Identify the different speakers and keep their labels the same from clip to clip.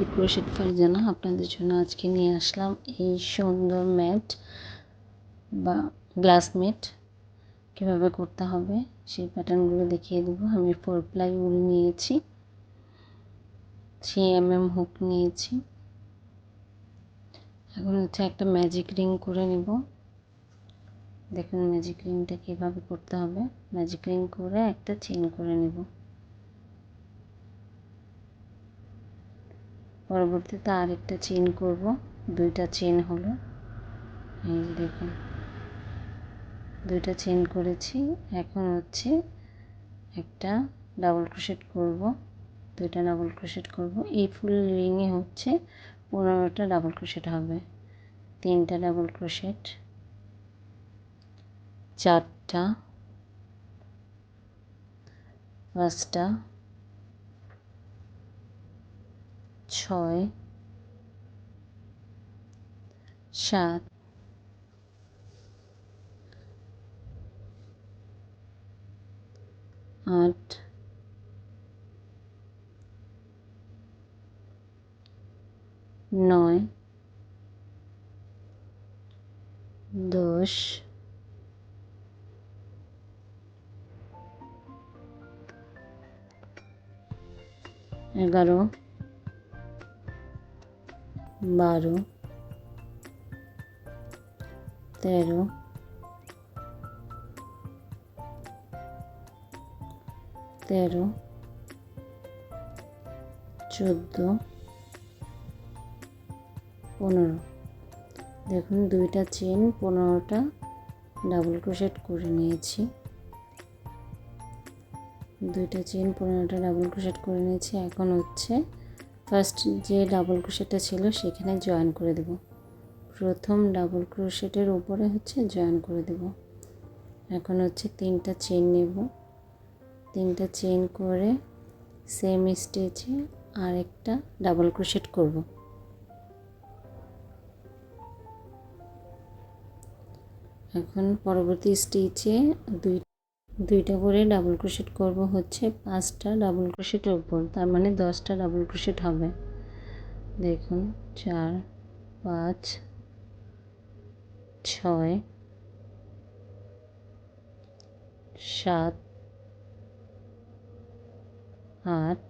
Speaker 1: বিপ্রসিত ফারজানা আপনাদের জন্য আজকে নিয়ে আসলাম এই সুন্দর ম্যাট বা গ্লাস ম্যাট কীভাবে করতে হবে সেই প্যাটার্নগুলো দেখিয়ে দেবো আমি ফোর প্লাই উল নিয়েছি থ্রি এম এম হুক নিয়েছি এখন হচ্ছে একটা ম্যাজিক রিং করে নেব দেখুন ম্যাজিক রিংটা কীভাবে করতে হবে ম্যাজিক রিং করে একটা চেন করে নেব পরবর্তীতে আরেকটা চেন করব দুইটা চেন হলো এই দেখুন দুইটা চেন করেছি এখন হচ্ছে একটা ডাবল ক্রোশেট করব দুইটা ডাবল ক্রোশেট করব এই ফুল রিংয়ে হচ্ছে পনেরোটা ডাবল ক্রোশেট হবে তিনটা ডাবল ক্রোশেট চারটা পাঁচটা ছয় সাত আট নয় দশ এগারো বারো তেরো তেরো চোদ্দো পনেরো দেখুন দুইটা চেন পনেরোটা ডাবল ক্রোশেট করে নিয়েছি দুইটা চেন পনেরোটা ডাবল ক্রোশেট করে নিয়েছি এখন হচ্ছে ফার্স্ট যে ডাবল ক্রোশেটটা ছিল সেখানে জয়েন করে দেব প্রথম ডাবল ক্রোশেটের উপরে হচ্ছে জয়েন করে দেব এখন হচ্ছে তিনটা চেন নেব তিনটা চেন করে সেম স্টেজে আরেকটা ডাবল ক্রোশেট করব এখন পরবর্তী স্টিচে দুই দুইটা করে ডাবল ক্রোশেট করব হচ্ছে পাঁচটা ডাবল ক্রোশেটের ওপর তার মানে দশটা ডাবল ক্রোশেট হবে দেখুন চার পাঁচ ছয় সাত আট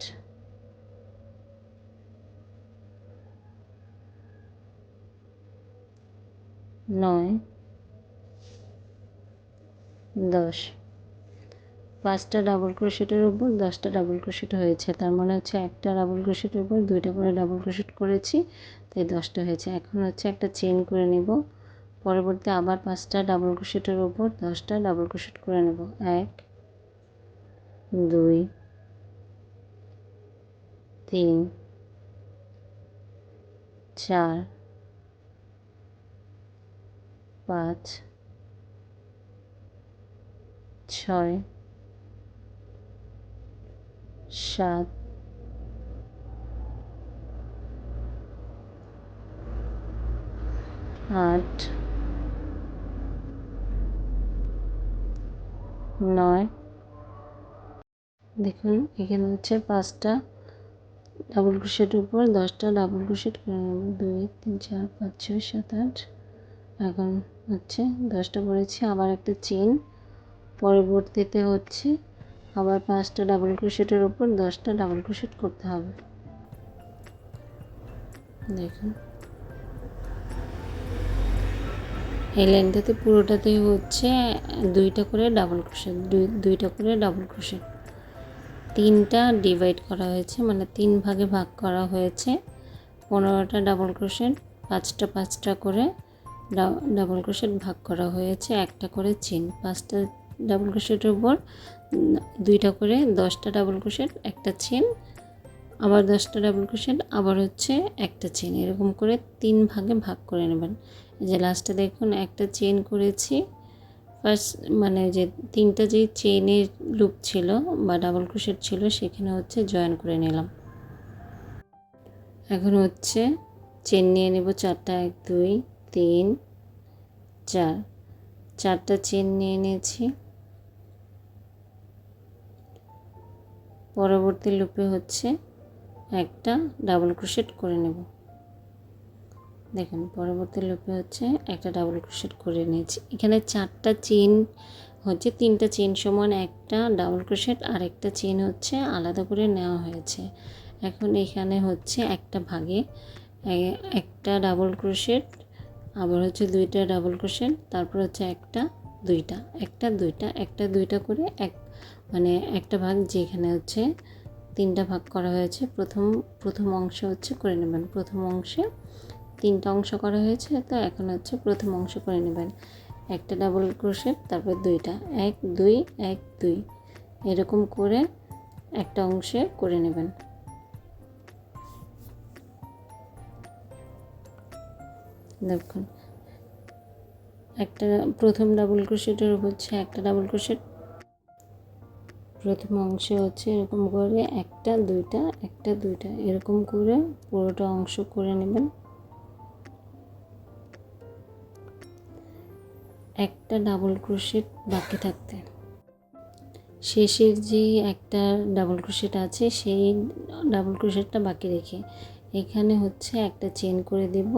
Speaker 1: নয় দশ পাঁচটা ডাবল ক্রোশেটের উপর দশটা ডাবল ক্রোশেট হয়েছে তার মানে হচ্ছে একটা ডাবল ক্রোশেটের উপর দুইটা করে ডাবল ক্রোশেট করেছি তাই দশটা হয়েছে এখন হচ্ছে একটা চেন করে নেব পরবর্তী আবার পাঁচটা ডাবল ক্রোশেটের উপর দশটা ডাবল ক্রোশেট করে নেব এক দুই তিন চার পাঁচ ছয় সাত আট নয় দেখুন এখানে হচ্ছে পাঁচটা ডাবল ক্রুশের উপর দশটা ডাবল ক্রুশের করে দুই তিন চার পাঁচ ছয় সাত আট এখন হচ্ছে দশটা পড়েছি আবার একটা চেন পরবর্তীতে হচ্ছে আবার পাঁচটা ডাবল ক্রোশেটের ওপর দশটা ডাবল ক্রোশেট করতে হবে দেখুন এই লাইনটাতে পুরোটাতেই হচ্ছে দুইটা করে ডাবল ক্রোশেট দুই দুইটা করে ডাবল ক্রোশেট তিনটা ডিভাইড করা হয়েছে মানে তিন ভাগে ভাগ করা হয়েছে পনেরোটা ডাবল ক্রোশেট পাঁচটা পাঁচটা করে ডাবল ক্রোশেট ভাগ করা হয়েছে একটা করে চেন পাঁচটা ডাবল ক্রোশেটের উপর দুইটা করে দশটা ডাবল ক্রোশেট একটা চেন আবার দশটা ডাবল ক্রোশেট আবার হচ্ছে একটা চেন এরকম করে তিন ভাগে ভাগ করে নেবেন যে লাস্টে দেখুন একটা চেন করেছি ফার্স্ট মানে যে তিনটা যে চেনের লুপ ছিল বা ডাবল ক্রোশেট ছিল সেখানে হচ্ছে জয়েন করে নিলাম এখন হচ্ছে চেন নিয়ে নেব চারটা এক দুই তিন চার চারটা চেন নিয়ে নিয়েছি পরবর্তী লুপে হচ্ছে একটা ডাবল ক্রোশেট করে নেব দেখুন পরবর্তী লুপে হচ্ছে একটা ডাবল ক্রোশেট করে নিয়েছি এখানে চারটা চেন হচ্ছে তিনটা চেন সমান একটা ডাবল ক্রোশেট আর একটা চেন হচ্ছে আলাদা করে নেওয়া হয়েছে এখন এখানে হচ্ছে একটা ভাগে একটা ডাবল ক্রোশেট আবার হচ্ছে দুইটা ডাবল ক্রোশেট তারপর হচ্ছে একটা দুইটা একটা দুইটা একটা দুইটা করে এক মানে একটা ভাগ যেখানে হচ্ছে তিনটা ভাগ করা হয়েছে প্রথম প্রথম অংশ হচ্ছে করে নেবেন প্রথম অংশে তিনটা অংশ করা হয়েছে তো এখন হচ্ছে প্রথম অংশ করে নেবেন একটা ডাবল ক্রোশেপ তারপর দুইটা এক দুই এক দুই এরকম করে একটা অংশে করে নেবেন দেখুন একটা প্রথম ডাবল ক্রোশেটের হচ্ছে একটা ডাবল ক্রোশেট প্রথম অংশে হচ্ছে এরকম করে একটা দুইটা একটা দুইটা এরকম করে পুরোটা অংশ করে নেবেন একটা ডাবল ক্রোশেট বাকি থাকতে শেষের যে একটা ডাবল ক্রোশেট আছে সেই ডাবল ক্রোশেটটা বাকি রেখে এখানে হচ্ছে একটা চেন করে দেব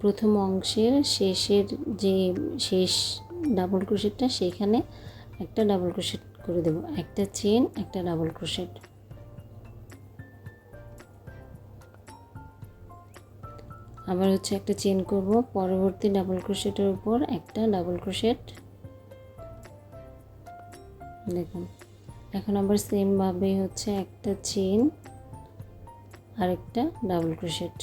Speaker 1: প্রথম অংশের শেষের যে শেষ ডাবল ক্রোশেটটা সেখানে একটা ডাবল ক্রোশেট করে দেব একটা চেন একটা ডাবল ক্রোশেট আবার হচ্ছে একটা চেন করব পরবর্তী ডাবল ক্রোশেটের উপর একটা ডাবল ক্রোশেট দেখুন এখন আবার সেমভাবেই হচ্ছে একটা চেন আরেকটা ডাবল ক্রোশেট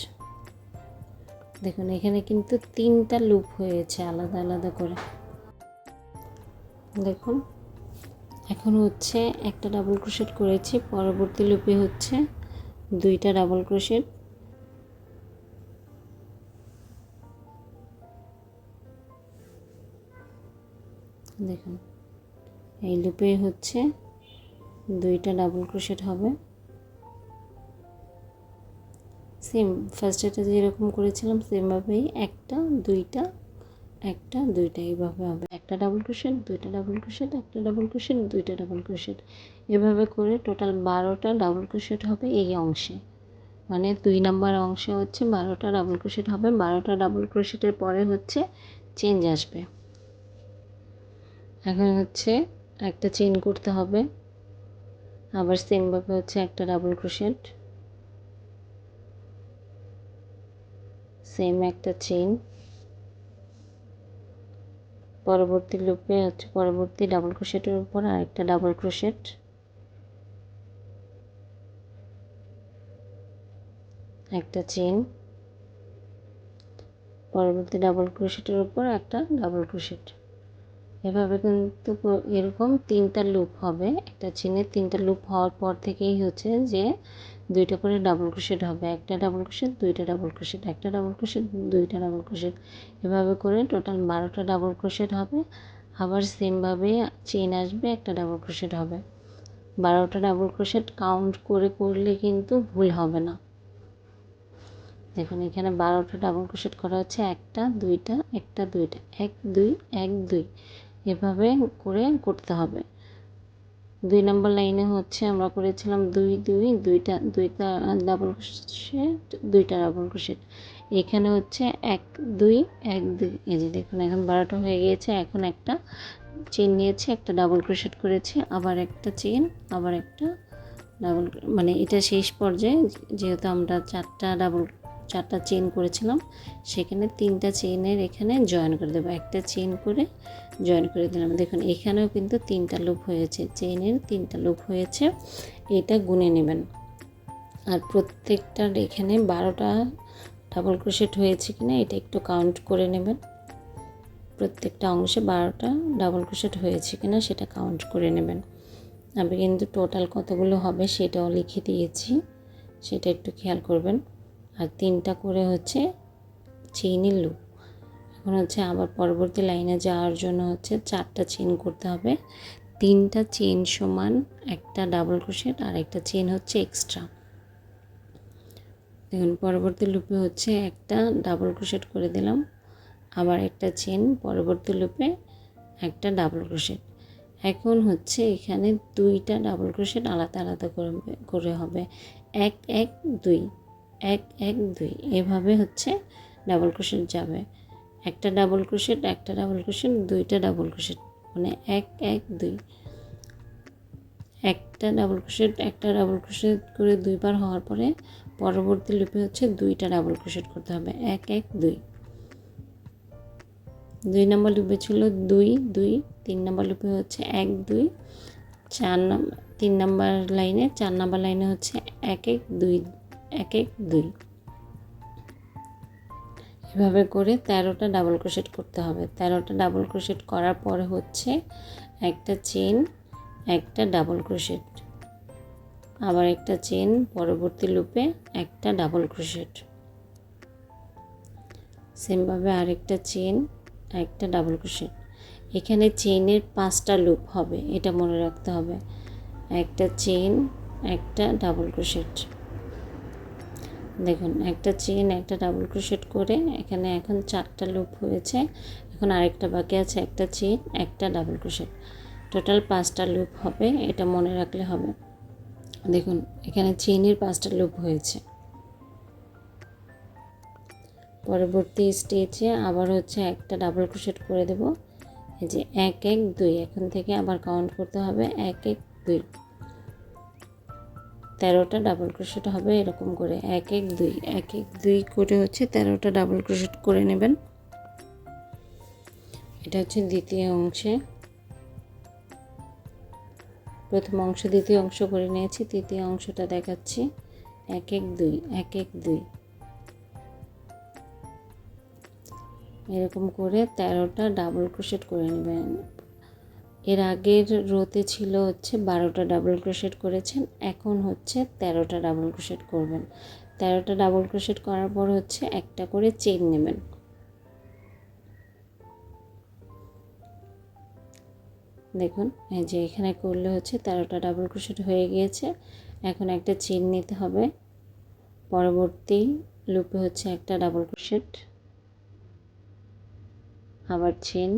Speaker 1: দেখুন এখানে কিন্তু তিনটা লুপ হয়েছে আলাদা আলাদা করে দেখুন এখন হচ্ছে একটা ডাবল ক্রোশেট করেছি পরবর্তী লুপে হচ্ছে দুইটা ডাবল ক্রোশেট দেখুন এই লুপে হচ্ছে দুইটা ডাবল ক্রোশেট হবে সেম ফার্স্ট এটা যেরকম করেছিলাম সেমভাবেই একটা দুইটা একটা দুইটা এইভাবে হবে একটা ডাবল ক্রোশেট দুইটা ডাবল ক্রোশেট একটা ডাবল ক্রোশেট দুইটা ডাবল ক্রোশেট এভাবে করে টোটাল বারোটা ডাবল ক্রোশেট হবে এই অংশে মানে দুই নাম্বার অংশে হচ্ছে বারোটা ডাবল ক্রোশেট হবে বারোটা ডাবল ক্রোশেটের পরে হচ্ছে চেঞ্জ আসবে এখন হচ্ছে একটা চেন করতে হবে আবার সেমভাবে হচ্ছে একটা ডাবল ক্রোশেট সেম একটা চেন পরবর্তী লুপে হচ্ছে পরবর্তী ডাবল ক্রোশেটের উপর আরেকটা ডাবল ক্রোশেট একটা চেন পরবর্তী ডাবল ক্রোশেটের উপর একটা ডাবল ক্রোশেট এভাবে কিন্তু এরকম তিনটা লুপ হবে একটা চেনের তিনটা লুপ হওয়ার পর থেকেই হচ্ছে যে দুইটা করে ডাবল ক্রোশেট হবে একটা ডাবল ক্রোশেট দুইটা ডাবল ক্রোশেট একটা ডাবল ক্রোশেট দুইটা ডাবল ক্রোশেট এভাবে করে টোটাল বারোটা ডাবল ক্রোশেট হবে আবার সেমভাবে চেন আসবে একটা ডাবল ক্রোশেট হবে বারোটা ডাবল ক্রোশেট কাউন্ট করে করলে কিন্তু ভুল হবে না দেখুন এখানে বারোটা ডাবল ক্রোশেট করা হচ্ছে একটা দুইটা একটা দুইটা এক দুই এক দুই এভাবে করে করতে হবে দুই নম্বর লাইনে হচ্ছে আমরা করেছিলাম দুই দুই দুইটা দুইটা ডাবল ক্রোশেট দুইটা ডাবল ক্রোশেট এখানে হচ্ছে এক দুই এক দুই এই যে দেখুন এখন বারোটা হয়ে গিয়েছে এখন একটা চেন নিয়েছে একটা ডাবল ক্রোশেট করেছে আবার একটা চেন আবার একটা ডাবল মানে এটা শেষ পর্যায়ে যেহেতু আমরা চারটা ডাবল চারটা চেন করেছিলাম সেখানে তিনটা চেনের এখানে জয়েন করে দেবো একটা চেন করে জয়েন করে দিলাম দেখুন এখানেও কিন্তু তিনটা লুপ হয়েছে চেনের তিনটা লুপ হয়েছে এটা গুনে নেবেন আর প্রত্যেকটার এখানে বারোটা ডাবল ক্রোশেট হয়েছে কি না এটা একটু কাউন্ট করে নেবেন প্রত্যেকটা অংশে বারোটা ডাবল ক্রোশেট হয়েছে কি না সেটা কাউন্ট করে নেবেন আমি কিন্তু টোটাল কতগুলো হবে সেটাও লিখে দিয়েছি সেটা একটু খেয়াল করবেন আর তিনটা করে হচ্ছে চেইনের লুপ এখন হচ্ছে আবার পরবর্তী লাইনে যাওয়ার জন্য হচ্ছে চারটা চেন করতে হবে তিনটা চেন সমান একটা ডাবল ক্রোশেট আর একটা চেন হচ্ছে এক্সট্রা দেখুন পরবর্তী লুপে হচ্ছে একটা ডাবল ক্রোশেট করে দিলাম আবার একটা চেন পরবর্তী লুপে একটা ডাবল ক্রোশেট এখন হচ্ছে এখানে দুইটা ডাবল ক্রোশেট আলাদা আলাদা করে হবে এক এক দুই এক এক দুই এভাবে হচ্ছে ডাবল ক্রোশেট যাবে একটা ডাবল ক্রোশেট একটা ডাবল ক্রোশেট দুইটা ডাবল ক্রোশেট মানে এক এক দুই একটা ডাবল ক্রোশেট একটা ডাবল ক্রোশেট করে দুইবার হওয়ার পরে পরবর্তী লুপে হচ্ছে দুইটা ডাবল ক্রোশেট করতে হবে এক এক দুই দুই নম্বর লুপে ছিল দুই দুই তিন নম্বর লুপে হচ্ছে এক দুই চার তিন নম্বর লাইনে চার নম্বর লাইনে হচ্ছে এক এক দুই এক এক দুই এভাবে করে তেরোটা ডাবল ক্রোশেট করতে হবে তেরোটা ডাবল ক্রোশেট করার পরে হচ্ছে একটা চেন একটা ডাবল ক্রোশেট আবার একটা চেন পরবর্তী লুপে একটা ডাবল ক্রোশেট সেমভাবে আরেকটা চেন একটা ডাবল ক্রোশেট এখানে চেনের পাঁচটা লুপ হবে এটা মনে রাখতে হবে একটা চেন একটা ডাবল ক্রোশেট দেখুন একটা চেন একটা ডাবল ক্রোশেট করে এখানে এখন চারটা লুপ হয়েছে এখন আরেকটা বাকি আছে একটা চেন একটা ডাবল ক্রোশেট টোটাল পাঁচটা লুপ হবে এটা মনে রাখলে হবে দেখুন এখানে চেনের পাঁচটা লুপ হয়েছে পরবর্তী স্টেজে আবার হচ্ছে একটা ডাবল ক্রোশেট করে দেব এই যে এক এক দুই এখন থেকে আবার কাউন্ট করতে হবে এক এক দুই তেরোটা ডাবল ক্রোশেট হবে এরকম করে এক এক দুই এক এক দুই করে হচ্ছে তেরোটা ডাবল ক্রোশেট করে নেবেন এটা হচ্ছে দ্বিতীয় অংশে প্রথম অংশ দ্বিতীয় অংশ করে নিয়েছি তৃতীয় অংশটা দেখাচ্ছি এক এক দুই এক এক দুই এরকম করে তেরোটা ডাবল ক্রোশেট করে নেবেন এর আগের রোতে ছিল হচ্ছে বারোটা ডাবল ক্রোশেট করেছেন এখন হচ্ছে তেরোটা ডাবল ক্রোশেট করবেন তেরোটা ডাবল ক্রোশেট করার পর হচ্ছে একটা করে চেন নেবেন দেখুন যে এখানে করলে হচ্ছে তেরোটা ডাবল ক্রোশেট হয়ে গিয়েছে এখন একটা চেন নিতে হবে পরবর্তী লুপে হচ্ছে একটা ডাবল ক্রোশেট আবার চেন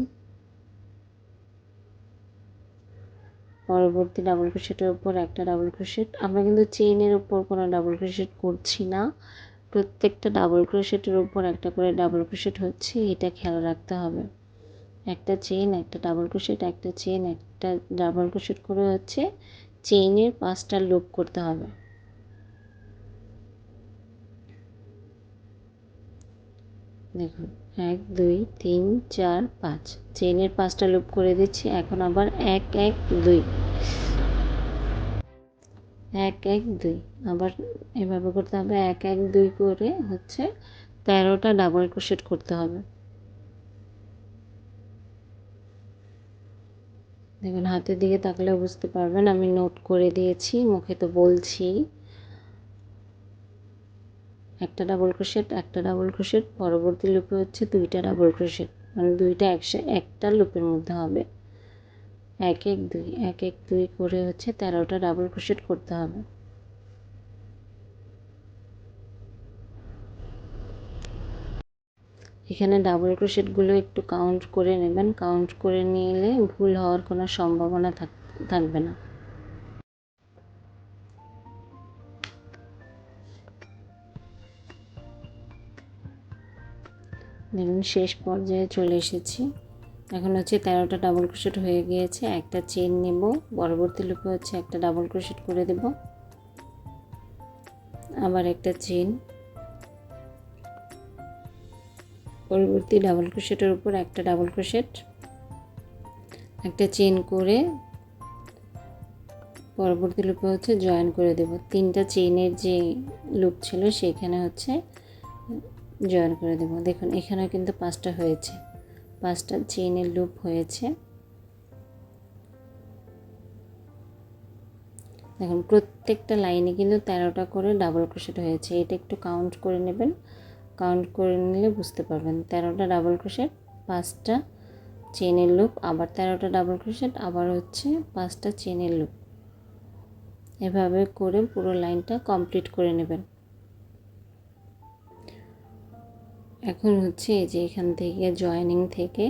Speaker 1: পরবর্তী ডাবল ক্রোশেটের উপর একটা ডাবল ক্রোশেট আমরা কিন্তু চেইনের উপর কোনো ডাবল ক্রোশেট করছি না প্রত্যেকটা ডাবল ক্রোশেটের উপর একটা করে ডাবল ক্রোশেট হচ্ছে এটা খেয়াল রাখতে হবে একটা চেইন একটা ডাবল ক্রোশেট একটা চেইন একটা ডাবল ক্রোশেট করে হচ্ছে চেইনের পাঁচটা লুপ করতে হবে দেখুন এক দুই তিন চার পাঁচ চেনের পাঁচটা লুপ করে দিচ্ছি এখন আবার এক এক দুই এক এক দুই আবার এভাবে করতে হবে এক এক দুই করে হচ্ছে তেরোটা ডাবল ক্রোশেট করতে হবে দেখুন হাতের দিকে তাকলে বুঝতে পারবেন আমি নোট করে দিয়েছি মুখে তো বলছি একটা ডাবল ক্রোশেট একটা ডাবল ক্রোশেট পরবর্তী লুপে হচ্ছে দুইটা ডাবল ক্রোশেট মানে দুইটা একসা একটা লুপের মধ্যে হবে এক এক দুই এক এক দুই করে হচ্ছে তেরোটা ডাবল ক্রোশেট করতে হবে এখানে ডাবল ক্রোশেটগুলো একটু কাউন্ট করে নেবেন কাউন্ট করে নিলে ভুল হওয়ার কোনো সম্ভাবনা থাকবে না দেখুন শেষ পর্যায়ে চলে এসেছি এখন হচ্ছে তেরোটা ডাবল ক্রোশেট হয়ে গিয়েছে একটা চেন নেব পরবর্তী লুপে হচ্ছে একটা ডাবল ক্রোশেট করে দেব আবার একটা চেন পরবর্তী ডাবল ক্রোশেটের উপর একটা ডাবল ক্রোশেট একটা চেন করে পরবর্তী লুপে হচ্ছে জয়েন করে দেব তিনটা চেনের যে লুপ ছিল সেখানে হচ্ছে জয়েন করে দেব দেখুন এখানেও কিন্তু পাঁচটা হয়েছে পাঁচটা চেনের লুপ হয়েছে দেখুন প্রত্যেকটা লাইনে কিন্তু তেরোটা করে ডাবল ক্রোশেট হয়েছে এটা একটু কাউন্ট করে নেবেন কাউন্ট করে নিলে বুঝতে পারবেন তেরোটা ডাবল ক্রোশেট পাঁচটা চেনের লুপ আবার তেরোটা ডাবল ক্রোশেট আবার হচ্ছে পাঁচটা চেনের লুপ এভাবে করে পুরো লাইনটা কমপ্লিট করে নেবেন এখন হচ্ছে এই যে এখান থেকে জয়েনিং থেকে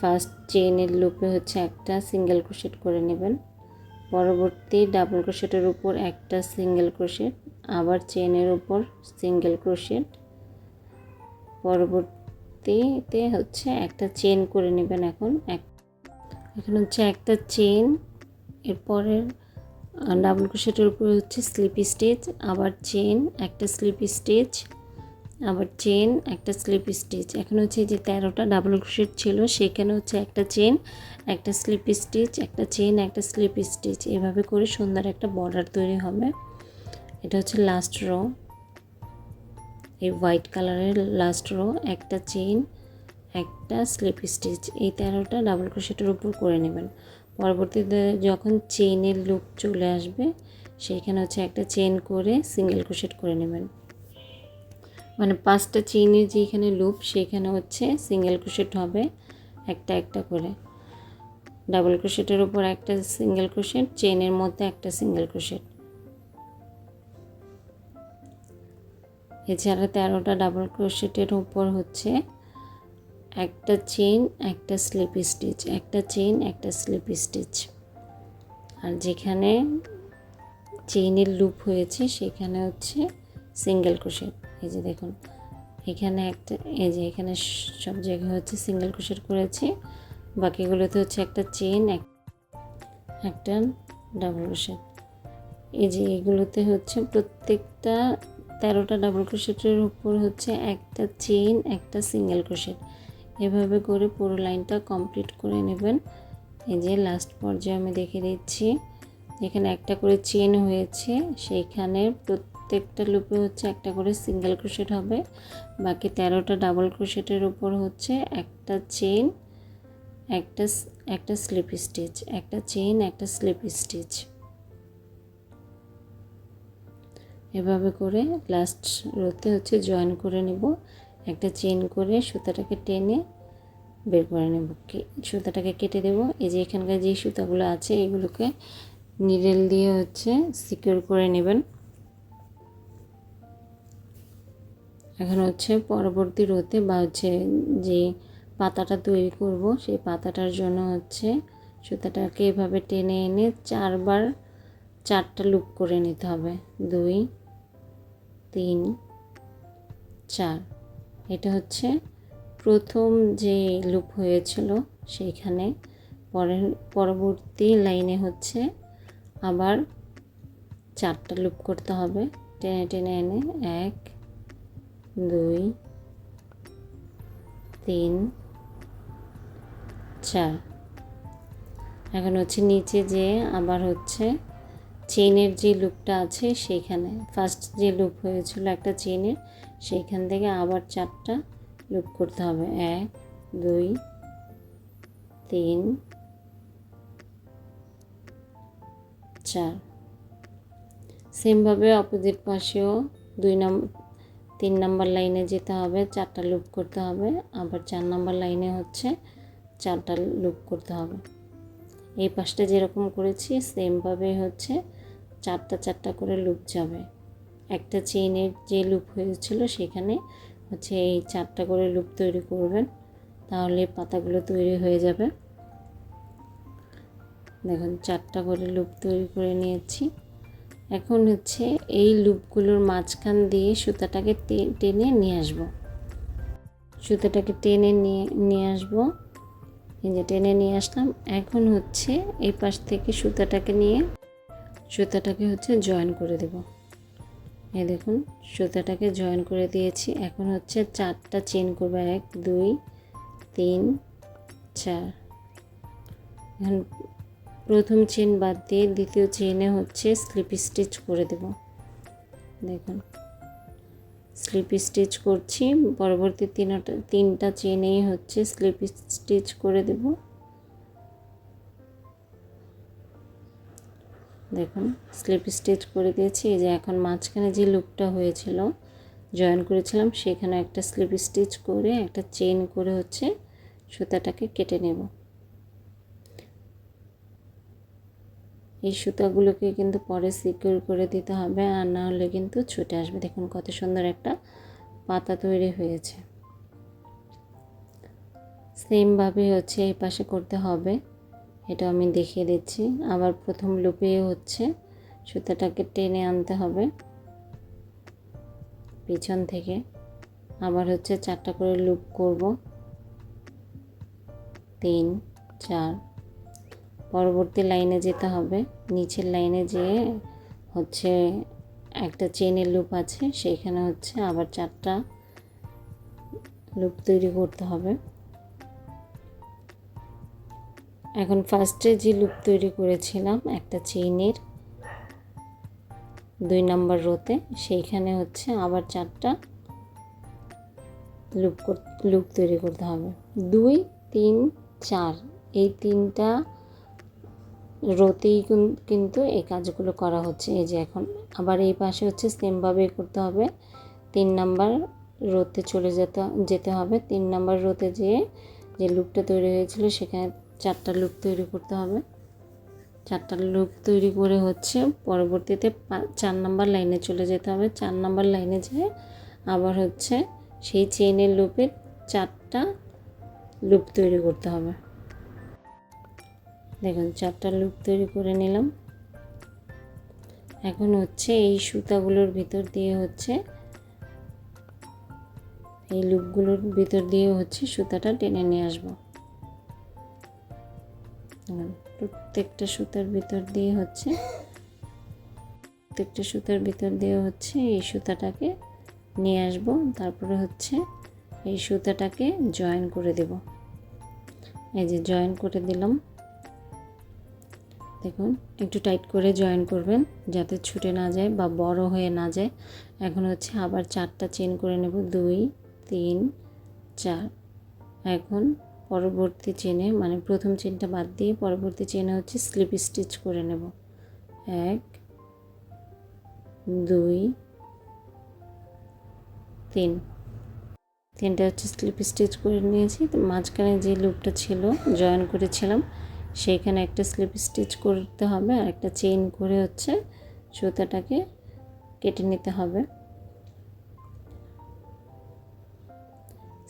Speaker 1: ফার্স্ট চেনের লুপে হচ্ছে একটা সিঙ্গেল ক্রোশেট করে নেবেন পরবর্তী ডাবল ক্রোশেটের উপর একটা সিঙ্গেল ক্রোশেট আবার চেনের উপর সিঙ্গেল ক্রোশেট পরবর্তীতে হচ্ছে একটা চেন করে নেবেন এখন এক এখন হচ্ছে একটা চেন এরপরের ডাবল ক্রোশেটের উপরে হচ্ছে স্লিপি স্টিচ আবার চেন একটা স্লিপি স্টিচ আবার চেন একটা স্লিপ স্টিচ এখন হচ্ছে যে তেরোটা ডাবল ক্রোশেট ছিল সেখানে হচ্ছে একটা চেন একটা স্লিপ স্টিচ একটা চেন একটা স্লিপ স্টিচ এভাবে করে সুন্দর একটা বর্ডার তৈরি হবে এটা হচ্ছে লাস্ট রো এই হোয়াইট কালারের লাস্ট রো একটা চেন একটা স্লিপ স্টিচ এই তেরোটা ডাবল ক্রোশেটের উপর করে নেবেন পরবর্তীতে যখন চেইনের লুক চলে আসবে সেইখানে হচ্ছে একটা চেন করে সিঙ্গেল ক্রোশেট করে নেবেন মানে পাঁচটা চেইনের যেখানে লুপ সেখানে হচ্ছে সিঙ্গেল ক্রোশেট হবে একটা একটা করে ডাবল ক্রোশেটের উপর একটা সিঙ্গেল ক্রোশেট চেনের মধ্যে একটা সিঙ্গেল ক্রোশেট এছাড়া তেরোটা ডাবল ক্রোশেটের উপর হচ্ছে একটা চেন একটা স্লিপ স্টিচ একটা চেন একটা স্লিপ স্টিচ আর যেখানে চেইনের লুপ হয়েছে সেখানে হচ্ছে সিঙ্গেল ক্রোশেট এই যে দেখুন এখানে একটা এই যে এখানে সব জায়গায় হচ্ছে সিঙ্গেল ক্রোশেট করেছি বাকিগুলোতে হচ্ছে একটা চেন একটা ডাবল ক্রোশেট এই যে এগুলোতে হচ্ছে প্রত্যেকটা তেরোটা ডাবল ক্রোশেটের উপর হচ্ছে একটা চেন একটা সিঙ্গেল ক্রোশেট এভাবে করে পুরো লাইনটা কমপ্লিট করে নেবেন এই যে লাস্ট পর্যায়ে আমি দেখে দিচ্ছি এখানে একটা করে চেন হয়েছে সেইখানে প্রত্যেক প্রত্যেকটা লুপে হচ্ছে একটা করে সিঙ্গেল ক্রোশেট হবে বাকি তেরোটা ডাবল ক্রোশেটের উপর হচ্ছে একটা চেন একটা একটা স্লিপ স্টিচ একটা চেন একটা স্লিপ স্টিচ এভাবে করে লাস্ট রোতে হচ্ছে জয়েন করে নেব একটা চেন করে সুতাটাকে টেনে বের করে নেব সুতাটাকে কেটে দেব এই যে এখানকার যে সুতাগুলো আছে এগুলোকে নিডেল দিয়ে হচ্ছে সিকিউর করে নেবেন এখন হচ্ছে পরবর্তী রোতে বা হচ্ছে যে পাতাটা তৈরি করব সেই পাতাটার জন্য হচ্ছে সুতাটাকে এভাবে টেনে এনে চারবার চারটা লুপ করে নিতে হবে দুই তিন চার এটা হচ্ছে প্রথম যে লুপ হয়েছিল সেইখানে পরের পরবর্তী লাইনে হচ্ছে আবার চারটা লুপ করতে হবে টেনে টেনে এনে এক দুই তিন চার এখন হচ্ছে নিচে যে আবার হচ্ছে চেনের যে লুপটা আছে সেইখানে ফার্স্ট যে লুপ হয়েছিল একটা চেনের সেইখান থেকে আবার চারটা লুপ করতে হবে এক দুই তিন চার সেমভাবে অপোজিট পাশেও দুই নম্বর তিন নাম্বার লাইনে যেতে হবে চারটা লুপ করতে হবে আবার চার নাম্বার লাইনে হচ্ছে চারটা লুপ করতে হবে এই পাশটা যেরকম করেছি সেমভাবে হচ্ছে চারটা চারটা করে লুপ যাবে একটা চেইনের যে লুপ হয়েছিল সেখানে হচ্ছে এই চারটা করে লুপ তৈরি করবেন তাহলে পাতাগুলো তৈরি হয়ে যাবে দেখুন চারটা করে লুপ তৈরি করে নিয়েছি এখন হচ্ছে এই লুপগুলোর মাঝখান দিয়ে সুতাটাকে টেনে নিয়ে আসব সুতাটাকে টেনে নিয়ে নিয়ে আসবো এই যে টেনে নিয়ে আসলাম এখন হচ্ছে এই পাশ থেকে সুতাটাকে নিয়ে সুতাটাকে হচ্ছে জয়েন করে দেব এই দেখুন সুতাটাকে জয়েন করে দিয়েছি এখন হচ্ছে চারটা চেন করবো এক দুই তিন চার এখন প্রথম চেন বাদ দিয়ে দ্বিতীয় চেনে হচ্ছে স্লিপ স্টিচ করে দেব দেখুন স্লিপ স্টিচ করছি পরবর্তী তিনটা তিনটা চেনেই হচ্ছে স্লিপ স্টিচ করে দেব দেখুন স্লিপ স্টিচ করে দিয়েছি এই যে এখন মাঝখানে যে লুপটা হয়েছিল জয়েন করেছিলাম সেখানে একটা স্লিপ স্টিচ করে একটা চেন করে হচ্ছে সুতাটাকে কেটে নেব এই সুতাগুলোকে কিন্তু পরে সিকিউর করে দিতে হবে আর না হলে কিন্তু ছুটে আসবে দেখুন কত সুন্দর একটা পাতা তৈরি হয়েছে সেমভাবে হচ্ছে এই পাশে করতে হবে এটা আমি দেখিয়ে দিচ্ছি আবার প্রথম লুপে হচ্ছে সুতাটাকে টেনে আনতে হবে পিছন থেকে আবার হচ্ছে চারটা করে লুপ করব তিন চার পরবর্তী লাইনে যেতে হবে নিচের লাইনে যে হচ্ছে একটা চেনের লুপ আছে সেইখানে হচ্ছে আবার চারটা লুপ তৈরি করতে হবে এখন ফার্স্টে যে লুপ তৈরি করেছিলাম একটা চেইনের দুই নম্বর রোতে সেইখানে হচ্ছে আবার চারটা লুপ লুপ তৈরি করতে হবে দুই তিন চার এই তিনটা রোতেই কিন্তু এই কাজগুলো করা হচ্ছে এই যে এখন আবার এই পাশে হচ্ছে সেমভাবেই করতে হবে তিন নাম্বার রোতে চলে যেতে যেতে হবে তিন নাম্বার রোতে যেয়ে যে লুপটা তৈরি হয়েছিল সেখানে চারটা লুপ তৈরি করতে হবে চারটা লুপ তৈরি করে হচ্ছে পরবর্তীতে চার নাম্বার লাইনে চলে যেতে হবে চার নাম্বার লাইনে যেয়ে আবার হচ্ছে সেই চেইনের লুপে চারটা লুপ তৈরি করতে হবে দেখুন চারটা লুপ তৈরি করে নিলাম এখন হচ্ছে এই সুতাগুলোর ভিতর দিয়ে হচ্ছে এই লুপগুলোর ভিতর দিয়ে হচ্ছে সুতাটা টেনে নিয়ে আসবো প্রত্যেকটা সুতার ভিতর দিয়ে হচ্ছে প্রত্যেকটা সুতার ভিতর দিয়ে হচ্ছে এই সুতাটাকে নিয়ে আসবো তারপরে হচ্ছে এই সুতাটাকে জয়েন করে দেব এই যে জয়েন করে দিলাম দেখুন একটু টাইট করে জয়েন করবেন যাতে ছুটে না যায় বা বড় হয়ে না যায় এখন হচ্ছে আবার চারটা চেন করে নেব দুই তিন চার এখন পরবর্তী চেনে মানে প্রথম চেনটা বাদ দিয়ে পরবর্তী চেনে হচ্ছে স্লিপ স্টিচ করে নেব এক দুই তিন তিনটা হচ্ছে স্লিপ স্টিচ করে নিয়েছি মাঝখানে যে লুপটা ছিল জয়েন করেছিলাম সেখানে একটা স্লিপ স্টিচ করতে হবে আর একটা চেইন করে হচ্ছে সুতাটাকে কেটে নিতে হবে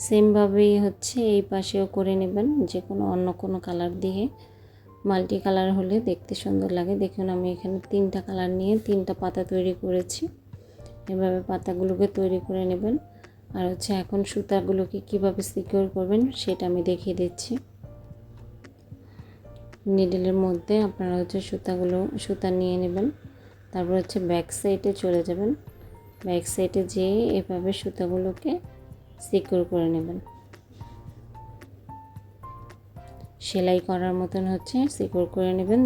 Speaker 1: সেমভাবেই হচ্ছে এই পাশেও করে নেবেন যে কোনো অন্য কোনো কালার দিয়ে মাল্টি কালার হলে দেখতে সুন্দর লাগে দেখুন আমি এখানে তিনটা কালার নিয়ে তিনটা পাতা তৈরি করেছি এভাবে পাতাগুলোকে তৈরি করে নেবেন আর হচ্ছে এখন সুতাগুলোকে কিভাবে সিকিউর করবেন সেটা আমি দেখিয়ে দিচ্ছি নিডেলের মধ্যে আপনারা হচ্ছে সুতাগুলো সুতা নিয়ে নেবেন তারপর হচ্ছে ব্যাক সাইডে চলে যাবেন ব্যাক সাইডে যেয়ে এভাবে সুতাগুলোকে সিকিউর করে নেবেন সেলাই করার মতন হচ্ছে সিকিউর করে নেবেন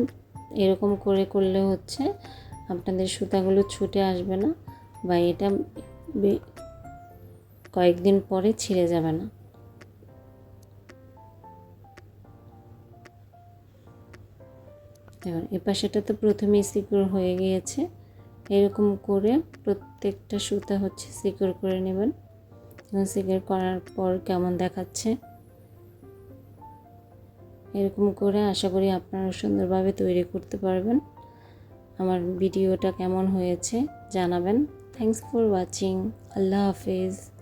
Speaker 1: এরকম করে করলে হচ্ছে আপনাদের সুতাগুলো ছুটে আসবে না বা এটা কয়েকদিন পরে ছিঁড়ে যাবে না দেখুন এ পাশেটা তো প্রথমেই সিকিউর হয়ে গিয়েছে এরকম করে প্রত্যেকটা সুতা হচ্ছে সিকিউর করে নেবেন সিকিউর করার পর কেমন দেখাচ্ছে এরকম করে আশা করি আপনারা সুন্দরভাবে তৈরি করতে পারবেন আমার ভিডিওটা কেমন হয়েছে জানাবেন থ্যাংকস ফর ওয়াচিং আল্লাহ হাফিজ